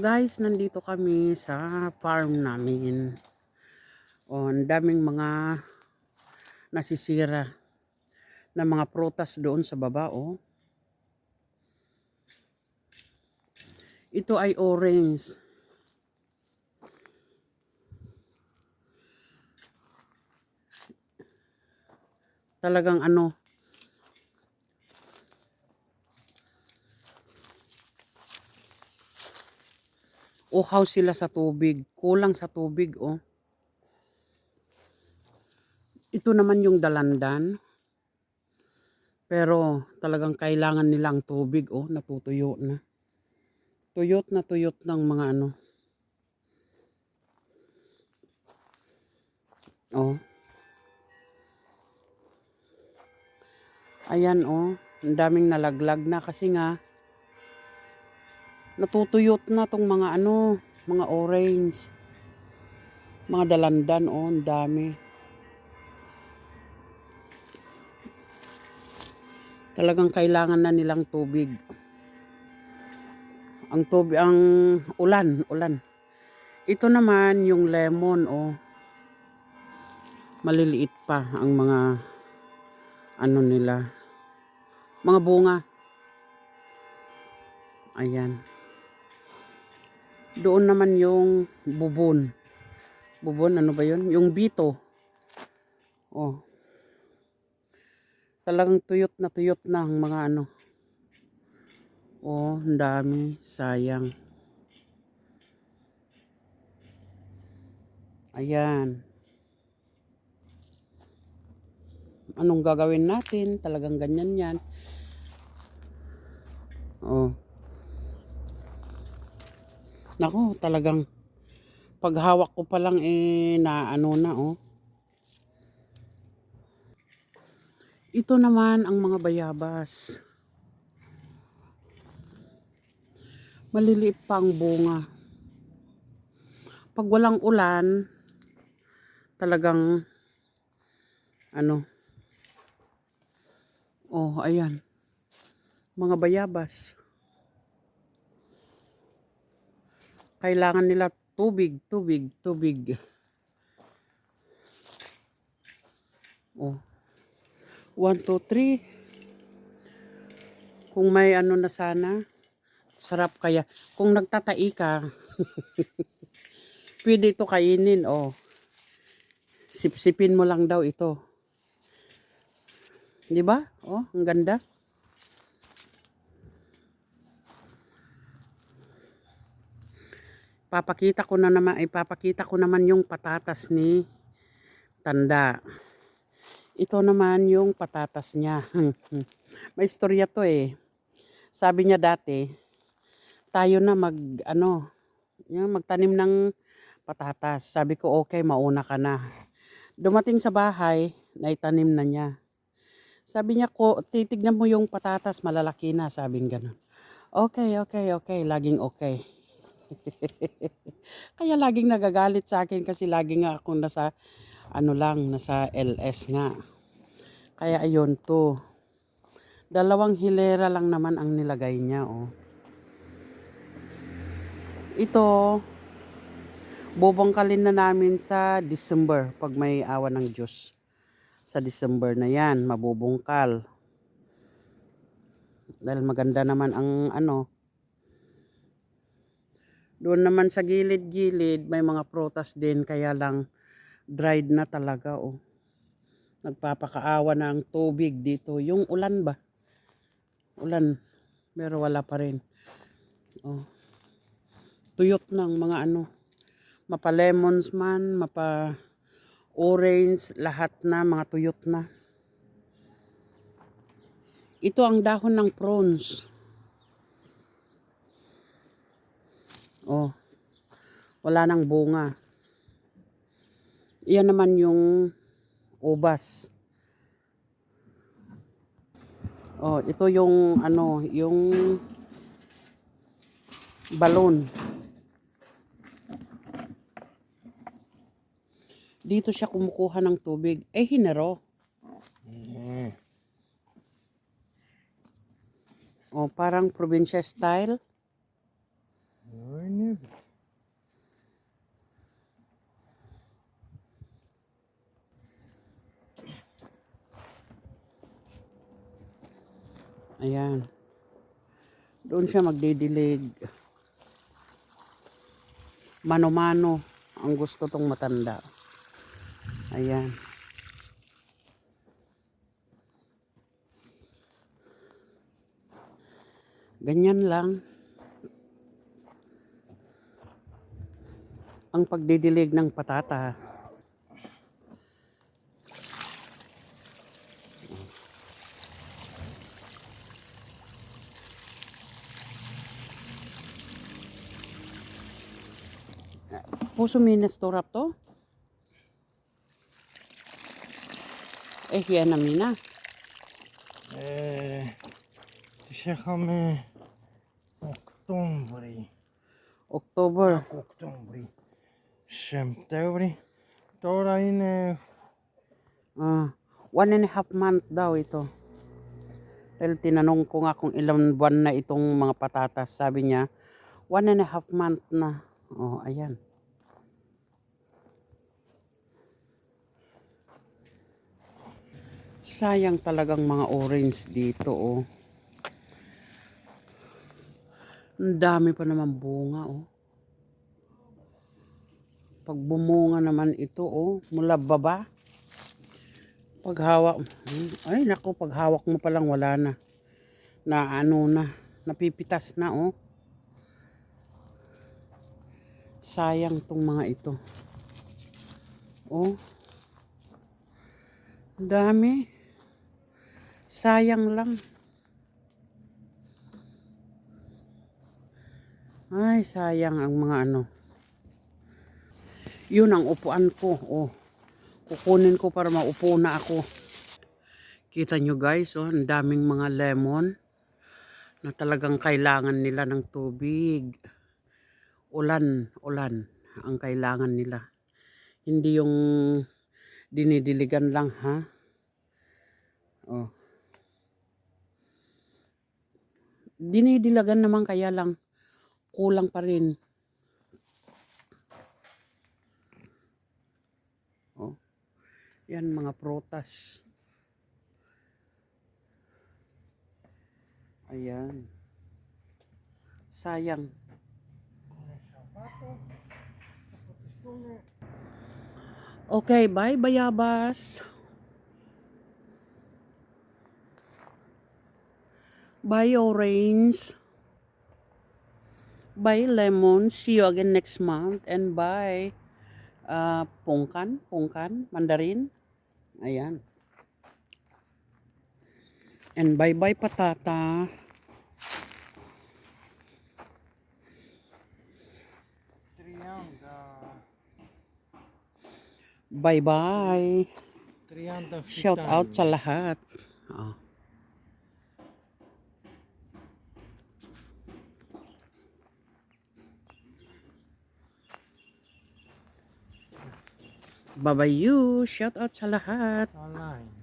Guys, nandito kami sa farm namin. O, ang daming mga nasisira na mga prutas doon sa baba, oh. Ito ay orange. Talagang ano, uhaw sila sa tubig. Kulang sa tubig, oh. Ito naman yung dalandan. Pero talagang kailangan nilang tubig, oh. Natutuyo na. Tuyot na tuyot ng mga ano. Oh. Ayan, oh. Ang daming nalaglag na kasi nga, natutuyot na tong mga ano, mga orange. Mga dalandan, oh, ang dami. Talagang kailangan na nilang tubig. Ang tubig, ang ulan, ulan. Ito naman yung lemon, oh. Maliliit pa ang mga ano nila. Mga bunga. Ayan. Doon naman yung bubon. Bubon, ano ba yun? Yung bito. Oh. Talagang tuyot na tuyot na ang mga ano. Oh, ang dami. Sayang. Ayan. Anong gagawin natin? Talagang ganyan yan. Oh. Nako, talagang paghawak ko pa lang eh na ano na oh. Ito naman ang mga bayabas. Maliliit pa ang bunga. Pag walang ulan, talagang ano. Oh, ayan. Mga bayabas. Kailangan nila tubig, tubig, tubig. Oh. One, two, three. Kung may ano na sana, sarap kaya. Kung nagtatai ka, pwede ito kainin, oh. Sipsipin mo lang daw ito. 'Di ba? Oh, ang ganda. Papakita ko na naman, ipapakita ko naman yung patatas ni Tanda. Ito naman yung patatas niya. May istorya to eh. Sabi niya dati, tayo na mag, ano, yung magtanim ng patatas. Sabi ko, okay, mauna ka na. Dumating sa bahay, naitanim na niya. Sabi niya ko, titignan mo yung patatas, malalaki na, sabing ganun. Okay, okay, okay, laging okay. Kaya laging nagagalit sa akin kasi lagi nga ako nasa ano lang, nasa LS nga. Kaya ayun to. Dalawang hilera lang naman ang nilagay niya, oh. Ito, bubangkalin na namin sa December pag may awa ng Diyos. Sa December na yan, mabubungkal. Dahil maganda naman ang ano, doon naman sa gilid-gilid, may mga prutas din, kaya lang dried na talaga, oh. Nagpapakaawa na ang tubig dito. Yung ulan ba? Ulan. Pero wala pa rin. Oh. Tuyot ng mga ano. Mapa lemons man, mapa orange, lahat na, mga tuyot na. Ito ang dahon ng prawns. Oh. Wala nang bunga. Iyan naman yung ubas. Oh, ito yung ano, yung balon. Dito siya kumukuha ng tubig. Eh, hinero. Yeah. Oh, parang probinsya style. Ayan. Doon siya magdidilig. Mano-mano ang gusto tong matanda. Ayan. Ganyan lang. Ang pagdidilig ng patata. Puso minastorap to? Eh, yan na mina. Eh, Dışarı oktober. October. Oktober. September. Då är inne Ah, one and a half month daw ito. Dahil tinanong ko nga kung ilang buwan na itong mga patatas. Sabi niya, one and a half month na. Oh, ayan. Sayang talagang mga orange dito, oh. Ang dami pa naman bunga, oh. Pag bumunga naman ito, oh, mula baba. Pag hawak, ay nako, pag hawak mo pa lang wala na. Na ano na, napipitas na, oh. Sayang tong mga ito. Oh. Dami. Sayang lang. Ay, sayang ang mga ano. Yun ang upuan ko. Oh. Kukunin ko para maupo na ako. Kita nyo guys, oh, ang daming mga lemon na talagang kailangan nila ng tubig. Ulan, ulan ang kailangan nila. Hindi yung dinidiligan lang, ha? Oh. Dinidilagan naman kaya lang kulang pa rin. Oh. Yan mga protas. Ayan. Sayang. Okay, bye bayabas. Bye orange. Bye lemon. See you again next month. And bye uh, pungkan, pungkan, mandarin. Ayan. And bye-bye patata. Trianda. Bye-bye. Shout out sa lahat. Oh. Bye-bye you. Shout out sa lahat. Online.